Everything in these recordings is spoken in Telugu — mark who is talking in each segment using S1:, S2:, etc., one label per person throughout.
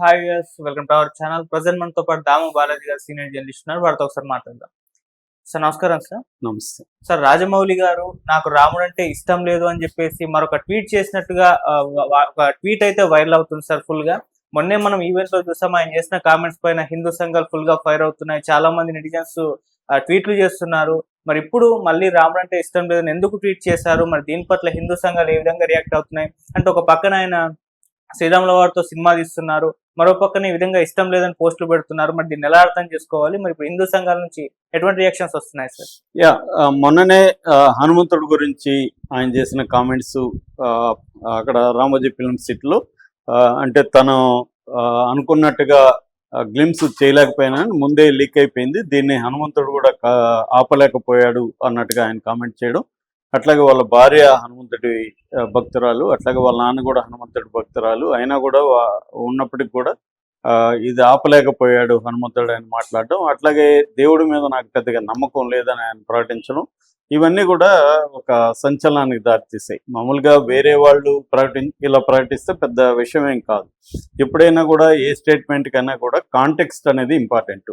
S1: Hi yes welcome to our channel present మనతో పాటు దాము బాలాజీ గారు సీనియర్ జర్నలిస్ట్ ఉన్నారు. వారితో ఒకసారి మాట్లాడదాం. సార్ నమస్కారం సార్
S2: నమస్తే.
S1: సార్ రాజమౌళి గారు నాకు రాముడు అంటే ఇష్టం లేదు అని చెప్పేసి మరొక ట్వీట్ చేసినట్టుగా ఒక ట్వీట్ అయితే వైరల్ అవుతుంది సార్ ఫుల్గా. మొన్నే మనం ఈవెంట్లో చూసాం ఆయన చేసిన కామెంట్స్ పైన హిందూ సంఘాలు ఫుల్గా ఫైర్ అవుతున్నాయి. చాలా మంది నెటిజన్స్ ట్వీట్లు చేస్తున్నారు. మరి ఇప్పుడు మళ్ళీ రాముడు అంటే ఇష్టం లేదని ఎందుకు ట్వీట్ చేశారు? మరి దీని పట్ల హిందూ సంఘాలు ఏ విధంగా రియాక్ట్ అవుతున్నాయి? అంటే ఒక పక్కన ఆయన శ్రీరాముల వారితో సినిమా తీస్తున్నారు. మరో పక్కన ఈ విధంగా ఇష్టం లేదని పోస్టులు పెడుతున్నారు. మరి దీన్ని ఎలా అర్థం చేసుకోవాలి? మరి ఇప్పుడు హిందూ సంఘాల నుంచి ఎటువంటి రియాక్షన్స్ వస్తున్నాయి సార్?
S2: యా మొన్ననే హనుమంతుడు గురించి ఆయన చేసిన కామెంట్స్ అక్కడ రామోజీ ఫిల్మ్ సిటీలో అంటే తను ఆ, అనుకున్నట్టుగా గ్లిమ్స్ చేయలేకపోయినా ముందే లీక్ అయిపోయింది. దీన్ని హనుమంతుడు కూడా ఆపలేకపోయాడు అన్నట్టుగా ఆయన కామెంట్ చేయడం. అట్లాగే వాళ్ళ భార్య హనుమంతుడి ఆ, భక్తురాలు అట్లాగే వాళ్ళ నాన్న కూడా హనుమంతుడి భక్తురాలు. అయినా కూడా వా- ఉన్నప్పటికి కూడా ఆ, ఇది ఆపలేకపోయాడు హనుమంతుడు అని మాట్లాడడం. అట్లాగే దేవుడి మీద నాకు పెద్దగా నమ్మకం లేదని ఆయన ప్రకటించడం. ఇవన్నీ కూడా ఒక సంచలనానికి దారితీసాయి. మామూలుగా వేరే వాళ్ళు ప్రకటి ఇలా ప్రకటిస్తే పెద్ద విషయం ఏం కాదు. ఎప్పుడైనా కూడా ఏ స్టేట్మెంట్ కన్నా కూడా కాంటెక్స్ట్ అనేది ఇంపార్టెంట్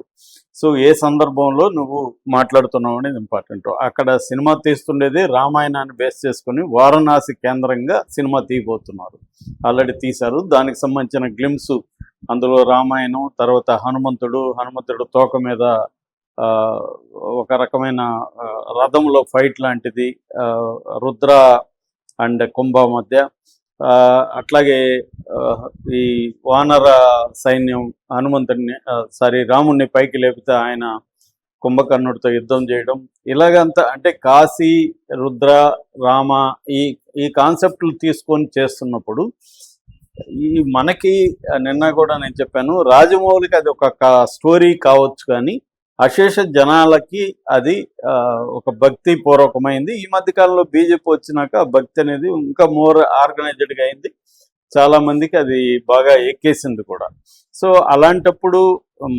S2: సో ఏ సందర్భంలో నువ్వు మాట్లాడుతున్నావు అనేది ఇంపార్టెంట్ అక్కడ సినిమా తీస్తుండేది రామాయణాన్ని బేస్ చేసుకుని వారణాసి కేంద్రంగా సినిమా తీయబోతున్నారు. ఆల్రెడీ తీశారు. దానికి సంబంధించిన గ్లిమ్స్ అందులో రామాయణం తర్వాత హనుమంతుడు హనుమంతుడు తోక మీద ఒక రకమైన రథంలో ఫైట్ లాంటిది ఆ, రుద్ర అండ్ కుంభ మధ్య. ఆ, అట్లాగే ఈ వానర సైన్యం హనుమంతుడిని సారీ రాముణ్ణి పైకి లేపితే ఆయన కుంభకర్ణుడితో యుద్ధం చేయడం. ఇలాగంతా అంటే కాశీ రుద్ర రామ ఈ ఈ కాన్సెప్ట్లు తీసుకొని చేస్తున్నప్పుడు ఈ మనకి నిన్న కూడా నేను చెప్పాను రాజమౌళికి అది ఒక స్టోరీ కావచ్చు కానీ అశేష జనాలకి అది ఒక భక్తి పూర్వకమైంది. ఈ మధ్యకాలంలో బీజేపీ వచ్చినాక భక్తి అనేది ఇంకా మోర్ ఆర్గనైజ్డ్గా అయింది. చాలా మందికి అది బాగా ఎక్కేసింది కూడా. సో అలాంటప్పుడు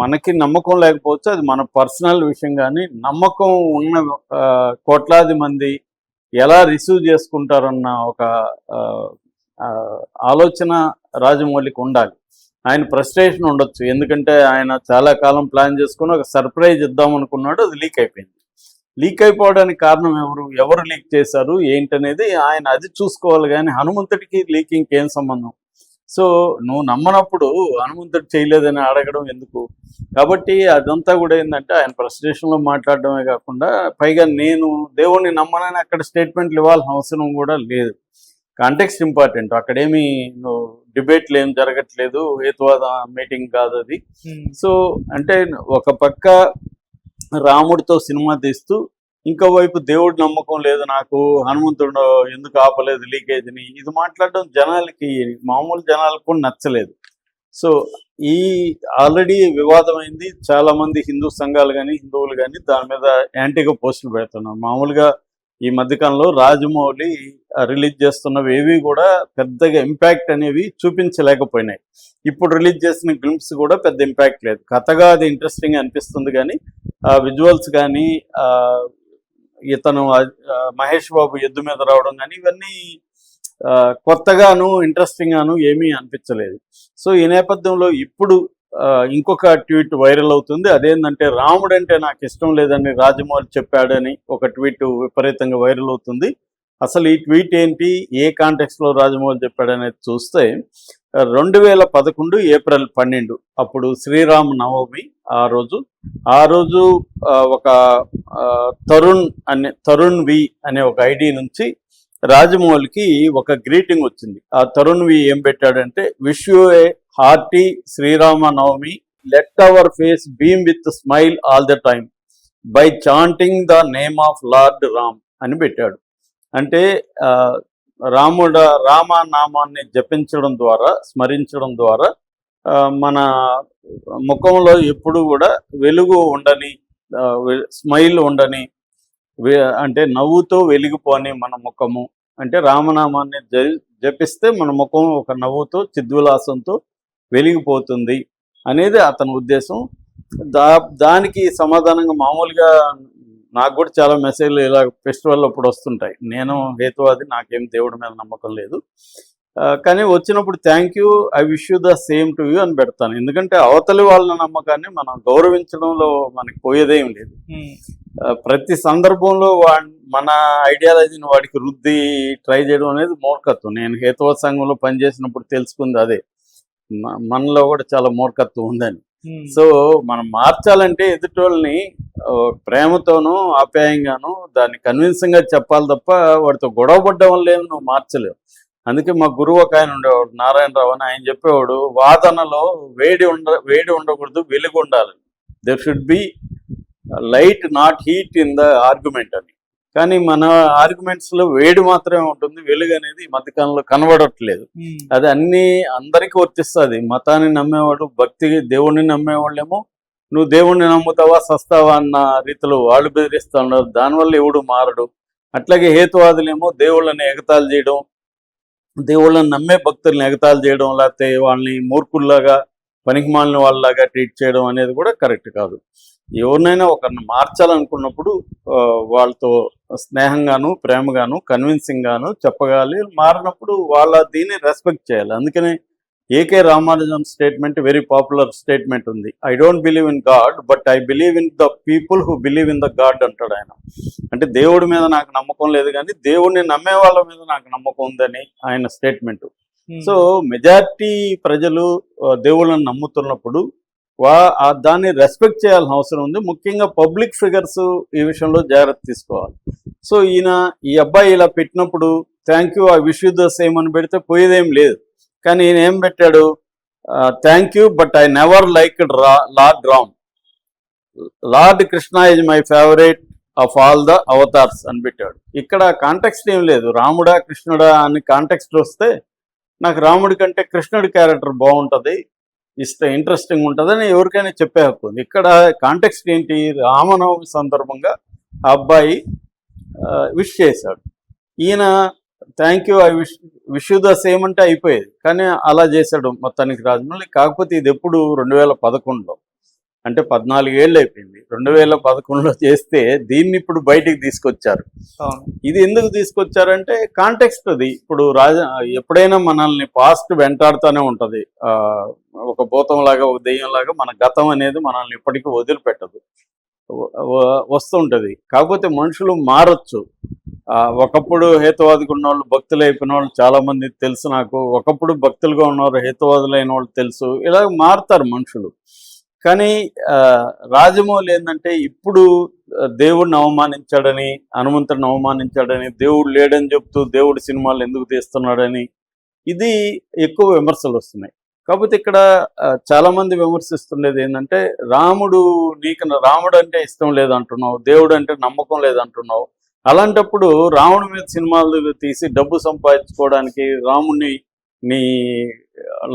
S2: మనకి నమ్మకం లేకపోవచ్చు. అది మన పర్సనల్ విషయం కానీ నమ్మకం ఉన్న కోట్లాది మంది ఎలా రిసీవ్ చేసుకుంటారన్న ఒక ఆలోచన రాజమౌళికి ఉండాలి. ఆయన ఫ్రస్ట్రేషన్ ఉండొచ్చు. ఎందుకంటే ఆయన చాలా కాలం ప్లాన్ చేసుకుని ఒక సర్ప్రైజ్ ఇద్దాం అనుకున్నాడు అది లీక్ అయిపోయింది. లీక్ అయిపోవడానికి కారణం ఎవరు? ఎవరు లీక్ చేశారు? ఏంటనేది ఆయన అది చూసుకోవాలి కానీ హనుమంతుడికి లీకింగ్కి ఏం సంబంధం? సో నువ్వు నమ్మనప్పుడు హనుమంతుడు చేయలేదని అడగడం ఎందుకు? కాబట్టి అదంతా కూడా ఏంటంటే ఆయన ఫ్రస్ట్రేషన్లో మాట్లాడడమే కాకుండా పైగా నేను దేవుణ్ణి నమ్మనని అక్కడ స్టేట్మెంట్లు ఇవ్వాల్సిన అవసరం కూడా లేదు. కాంటెక్స్ట్ ఇంపార్టెంట్ అక్కడేమి నువ్వు డిబేట్లు ఏం జరగట్లేదు హేతువాద మీటింగ్ కాదు అది. సో అంటే ఒక పక్క రాముడితో సినిమా తీస్తూ ఇంకో వైపు దేవుడి నమ్మకం లేదు నాకు హనుమంతుడు ఎందుకు ఆపలేదు లీకేజ్ని ఇది మాట్లాడడం జనాలకి మామూలు జనాలకు కూడా నచ్చలేదు. సో ఈ ఆల్రెడీ వివాదమైంది చాలా మంది హిందూ సంఘాలు కానీ హిందువులు కానీ దాని మీద యాంటీగా పోస్టులు పెడుతున్నారు. మామూలుగా ఈ మధ్యకాలంలో రాజమౌళి రిలీజ్ చేస్తున్నవి ఏవి కూడా పెద్దగా ఇంపాక్ట్ అనేవి చూపించలేకపోయినాయి. ఇప్పుడు రిలీజ్ చేసిన గ్లిమ్స్ కూడా పెద్ద ఇంపాక్ట్ లేదు. కథగా అది ఇంట్రెస్టింగ్ అనిపిస్తుంది కానీ ఆ విజువల్స్ కానీ ఇతను మహేష్ బాబు ఎద్దు మీద రావడం కానీ ఇవన్నీ కొత్తగాను ఇంట్రెస్టింగ్ గాను ఏమీ అనిపించలేదు. సో ఈ నేపథ్యంలో ఇప్పుడు ఇంకొక ట్వీట్ వైరల్ అవుతుంది. అదేంటంటే రాముడు అంటే నాకు ఇష్టం లేదని రాజమౌళి చెప్పాడని ఒక ట్వీట్ విపరీతంగా వైరల్ అవుతుంది. అసలు ఈ ట్వీట్ ఏంటి? ఏ కాంటెక్స్లో రాజమౌళి చెప్పాడనేది చూస్తే రెండు వేల పదకొండు ఏప్రిల్ పన్నెండు అప్పుడు శ్రీరామ నవమి ఆ రోజు. ఆ రోజు ఒక తరుణ్ అనే తరుణ్ వి అనే ఒక ఐడి నుంచి రాజమౌళికి ఒక గ్రీటింగ్ వచ్చింది. ఆ తరుణ్ వి ఏం పెట్టాడంటే wish you a hearty Srirama Navami let our face beam with smile all the time by chanting the name of Lord Ram అని పెట్టాడు. అంటే ఆ, రాముడ రామ నామాన్ని జపించడం ద్వారా స్మరించడం ద్వారా ఆ, మన ముఖంలో ఎప్పుడు కూడా వెలుగు ఉండని స్మైల్ ఉండని అంటే నవ్వుతో వెలిగిపోని మన ముఖము. అంటే రామనామాన్ని జ జపిస్తే మన ముఖం ఒక నవ్వుతో చిద్విలాసంతో వెలిగిపోతుంది అనేది అతని ఉద్దేశం. దా దానికి సమాధానంగా మామూలుగా నాకు కూడా చాలా మెసేజ్లు ఇలా ఫెస్టివల్ అప్పుడు వస్తుంటాయి. నేను హేతువాది నాకేం దేవుడి మీద నమ్మకం లేదు. కానీ వచ్చినప్పుడు thank you I wish you the same to you అని పెడతాను. ఎందుకంటే అవతలి వాళ్ళ నమ్మకాన్ని మనం గౌరవించడంలో మనకి పోయేదేం లేదు. ప్రతి సందర్భంలో వా మన ఐడియాలజీని వాడికి రుద్ది ట్రై చేయడం అనేది మూర్ఖత్వం. నేను హేతువ సంఘంలో పనిచేసినప్పుడు తెలుసుకుంది అదే. మనలో కూడా చాలా మూర్ఖత్వం ఉందని. సో మనం మార్చాలంటే ఎదుటోళ్ళని ప్రేమతోనూ ఆప్యాయంగాను దాన్ని కన్విన్సింగ్గా చెప్పాలి తప్ప వాడితో గొడవ పడ్డం వల్ల నువ్వు మార్చలేవు. అందుకే మా గురువు ఒక ఆయన ఉండేవాడు నారాయణరావు అని ఆయన చెప్పేవాడు వాదనలో వేడి ఉండ వేడి ఉండకూడదు వెలుగు ఉండాలి. There should be light not heat in the argument అని. కానీ మన ఆర్గ్యుమెంట్స్లో వేడి మాత్రమే ఉంటుంది వెలుగు అనేది ఈ మధ్యకాలంలో కనబడట్లేదు.
S1: ఉమ్,
S2: అది అన్ని అందరికీ వర్తిస్తుంది. మతాన్ని నమ్మేవాడు భక్తి దేవుణ్ణి నమ్మేవాళ్ళేమో నువ్వు దేవుణ్ణి నమ్ముతావా సస్తావా అన్న రీతిలో వాళ్ళు బెదిరిస్తూ ఉన్నారు. దానివల్ల ఎవడు మారడు. అట్లాగే హేతువాదులేమో దేవుళ్ళని ఎగతాళి చేయడం దేవుళ్ళని నమ్మే భక్తుల్ని ఎగతాళి చేయడం లేకపోతే వాళ్ళని మూర్ఖుల్లాగా పనికిమాలిన వాళ్ళలాగా ట్రీట్ చేయడం అనేది కూడా కరెక్ట్ కాదు. ఎవరినైనా ఒకరిని మార్చాలనుకున్నప్పుడు వాళ్ళతో స్నేహంగాను ప్రేమగాను కన్విన్సింగ్ గాను చెప్పగాలి. మారినప్పుడు వాళ్ళ దీన్ని రెస్పెక్ట్ చేయాలి. అందుకనే AK Ramanujan statement very popular statement ఉంది. I don't believe in God but I believe in the people who believe in the God అంటాడు ఆయన. అంటే దేవుడి మీద నాకు నమ్మకం లేదు కానీ దేవుడిని నమ్మే వాళ్ళ మీద నాకు నమ్మకం ఉందని ఆయన స్టేట్మెంట్ సో మెజారిటీ ప్రజలు ఆ, దేవుళ్ళని నమ్ముతున్నప్పుడు వా ఆ దాన్ని రెస్పెక్ట్ చేయాల్సిన అవసరం ఉంది. ముఖ్యంగా పబ్లిక్ ఫిగర్స్ ఈ విషయంలో జాగ్రత్త తీసుకోవాలి. సో ఈయన ఈ అబ్బాయి ఇలా పెట్టినప్పుడు thank you I wish the same అని పెడితే పోయేదేం లేదు. కానీ ఈయన ఏం పెట్టాడు? Thank you but I never like Lord Ram Lord Krishna is my favourite of all the avatars అని పెట్టాడు. ఇక్కడ కాంటెక్స్ట్ ఏం లేదు. రాముడా కృష్ణుడా అని కాంటెక్స్ట్ వస్తే నాకు రాముడి కంటే కృష్ణుడి క్యారెక్టర్ బాగుంటుంది ఇష్ట ఇంట్రెస్టింగ్ ఉంటుందని ఎవరికైనా చెప్పే హక్కు ఉంది. ఇక్కడ కాంటెక్స్ట్ ఏంటి? రామనవమి సందర్భంగా ఆ అబ్బాయి విష్ చేశాడు. ఈయన thank you I wish same అంటే అయిపోయేది. కానీ అలా చేశాడు మొత్తానికి రాజమౌళి. కాకపోతే ఇది ఎప్పుడు రెండు వేల పదకొండులో అంటే పద్నాలుగు ఏళ్ళు అయిపోయింది. రెండు వేల పదకొండులో చేస్తే దీన్ని ఇప్పుడు బయటికి తీసుకొచ్చారు. ఇది ఎందుకు తీసుకొచ్చారంటే కాంటెక్స్ట్ అది. ఇప్పుడు రాజ ఎప్పుడైనా మనల్ని పాస్ట్ వెంటాడుతూనే ఉంటది. ఆ, ఒక భూతం లాగా ఒక దెయ్యం లాగా మన గతం అనేది మనల్ని ఎప్పటికీ వదిలిపెట్టదు. వస్తుంటది కాకపోతే మనుషులు మారచ్చు. ఒకప్పుడు హేతువాదిగా ఉన్న వాళ్ళు భక్తులు అయిపోయిన వాళ్ళు చాలా మంది తెలుసు నాకు. ఒకప్పుడు భక్తులుగా ఉన్నవారు హేతువాదులైన వాళ్ళు తెలుసు. ఇలా మారుతారు మనుషులు. కానీ ఆ, రాజమౌళి ఏంటంటే ఇప్పుడు దేవుడిని అవమానించాడని హనుమంతుడిని అవమానించాడని దేవుడు లేడని చెప్తూ దేవుడి సినిమాలు ఎందుకు తీస్తున్నాడని ఇది ఎక్కువ విమర్శలు వస్తున్నాయి. కాకపోతే ఇక్కడ చాలామంది చాలా మంది విమర్శిస్తుండేది ఏంటంటే రాముడు నీకు రాముడు అంటే ఇష్టం లేదంటున్నావు దేవుడు అంటే నమ్మకం లేదంటున్నావు అలాంటప్పుడు రాముడి మీద సినిమాలు తీసి డబ్బు సంపాదించుకోవడానికి రాముణ్ణి నీ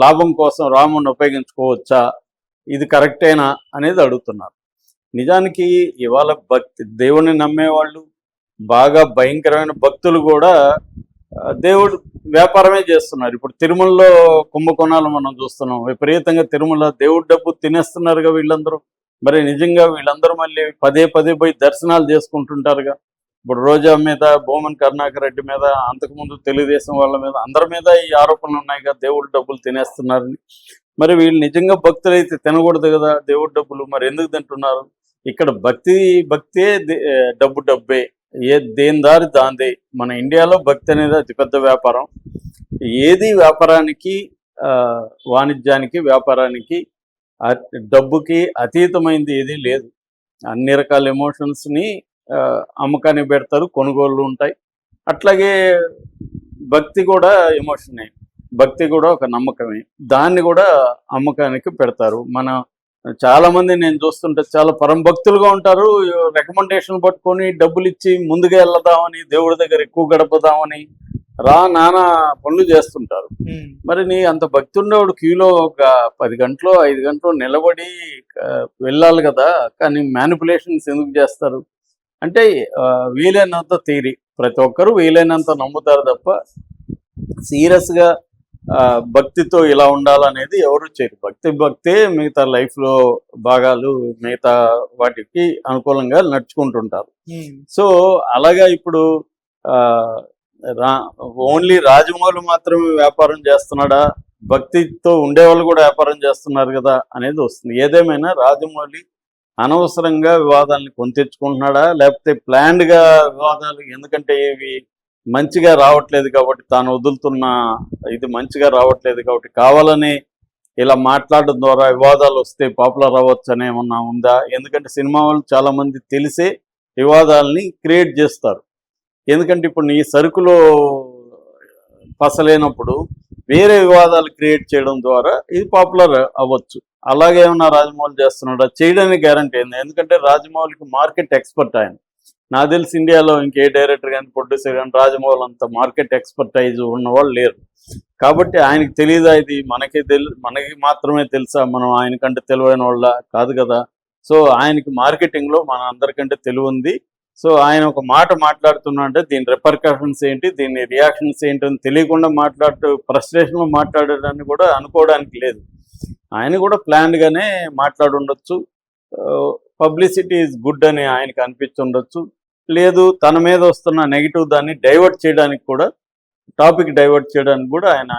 S2: లాభం కోసం రాముడిని ఉపయోగించుకోవచ్చా? ఇది కరెక్టేనా? అనేది అడుగుతున్నారు. నిజానికి ఇవాళ భక్తి దేవుణ్ణి నమ్మేవాళ్ళు బాగా భయంకరమైన భక్తులు కూడా దేవుడు వ్యాపారమే చేస్తున్నారు. ఇప్పుడు తిరుమలలో కుంభకోణాలు మనం చూస్తున్నాం. విపరీతంగా తిరుమల దేవుడి డబ్బు తినేస్తున్నారుగా వీళ్ళందరూ. మరి నిజంగా వీళ్ళందరూ మళ్ళీ పదే పదే పోయి దర్శనాలు చేసుకుంటుంటారుగా. ఇప్పుడు రోజా మీద బోమన్ కరుణాకర్ రెడ్డి మీద అంతకుముందు తెలుగుదేశం వాళ్ళ మీద అందరి మీద ఈ ఆరోపణలు ఉన్నాయిగా దేవుడు డబ్బులు తినేస్తున్నారని. మరి వీళ్ళు నిజంగా భక్తులు అయితే తినకూడదు కదా దేవుడి డబ్బులు మరి ఎందుకు తింటున్నారు? ఇక్కడ భక్తి భక్తే డబ్బు డబ్బే ఏ దేని దారి దాందే. మన ఇండియాలో భక్తి అనేది అతిపెద్ద వ్యాపారం. ఏది వ్యాపారానికి ఆ, వాణిజ్యానికి వ్యాపారానికి డబ్బుకి అతీతమైంది ఏది లేదు. అన్ని రకాల ఎమోషన్స్ని అమ్మకానికి పెడతారు కొనుగోళ్ళు ఉంటాయి. అట్లాగే భక్తి కూడా ఎమోషనే భక్తి కూడా ఒక నమ్మకమే దాన్ని కూడా అమ్మకానికి పెడతారు. మన చాలా మంది నేను చూస్తుంటే చాలా పరం భక్తులుగా ఉంటారు. రికమెండేషన్ పట్టుకొని డబ్బులు ఇచ్చి ముందుగా వెళ్దామని దేవుడి దగ్గర ఎక్కువ గడపదామని రా నానా పనులు చేస్తుంటారు. మరి నీ అంత భక్తి ఉండేవాడు క్యూలో ఒక పది గంటలు ఐదు గంటలు నిలబడి వెళ్ళాలి కదా. కానీ మ్యానిపులేషన్స్ ఎందుకు చేస్తారు? అంటే వీలైనంత థీరీ ప్రతి ఒక్కరూ వీలైనంత నమ్ముతారు తప్ప సీరియస్గా భక్తితో ఇలా ఉండాలనేది ఎవరు చేయరు. భక్తి భక్తే మిగతా లైఫ్లో భాగాలు మిగతా వాటికి అనుకూలంగా నడుచుకుంటుంటారు. సో అలాగా ఇప్పుడు ఓన్లీ రాజమౌళి మాత్రమే వ్యాపారం చేస్తున్నాడా? భక్తితో ఉండేవాళ్ళు కూడా వ్యాపారం చేస్తున్నారు కదా అనేది వస్తుంది. ఏదేమైనా రాజమౌళి అనవసరంగా వివాదాలని కొని తెచ్చుకుంటున్నాడా లేకపోతే ప్లాన్డ్గా గా వివాదాలు ఎందుకంటే ఇవి మంచిగా రావట్లేదు కాబట్టి తాను వదులుతున్న ఇది మంచిగా రావట్లేదు కాబట్టి కావాలని ఇలా మాట్లాడడం ద్వారా వివాదాలు వస్తే పాపులర్ అవ్వచ్చు అని ఏమన్నా ఉందా? ఎందుకంటే సినిమా వాళ్ళు చాలా మంది తెలిసే వివాదాలని క్రియేట్ చేస్తారు. ఎందుకంటే ఇప్పుడు నీ సరుకులో పసలేనప్పుడు వేరే వివాదాలు క్రియేట్ చేయడం ద్వారా ఇది పాపులర్ అవ్వచ్చు. అలాగే ఏమన్నా రాజమౌళి చేస్తున్నాడా. చేయడానికి గ్యారంటీ ఏంది ఎందుకంటే రాజమౌళికి మార్కెట్ ఎక్స్పర్ట్ ఆయన. నాకు తెలిసి ఇండియాలో ఇంకే డైరెక్టర్ కానీ ప్రొడ్యూసర్ కానీ రాజమౌళి అంత మార్కెట్ ఎక్స్పర్టైజ్ ఉన్నవాళ్ళు లేరు. కాబట్టి ఆయనకి తెలియదా ఇది? మనకి తెలి మనకి మాత్రమే తెలుసా? మనం ఆయనకంటే తెలివైన వాళ్ళ? కాదు కదా. సో ఆయనకి మార్కెటింగ్లో మన అందరికంటే తెలివి ఉంది. సో ఆయన ఒక మాట మాట్లాడుతున్నా అంటే దీని రిపర్కషన్స్ ఏంటి? దీని రియాక్షన్స్ ఏంటి అని తెలియకుండా మాట్లాడుతూ ఫ్రస్ట్రేషన్లో మాట్లాడడాన్ని కూడా అనుకోవడానికి లేదు. ఆయన కూడా ప్లాన్గానే మాట్లాడుండొచ్చు. పబ్లిసిటీ ఈజ్ గుడ్ అని ఆయనకి అనిపించుండొచ్చు. లేదు తన మీద వస్తున్న నెగిటివ్ దాన్ని డైవర్ట్ చేయడానికి కూడా టాపిక్ డైవర్ట్ చేయడానికి కూడా ఆయన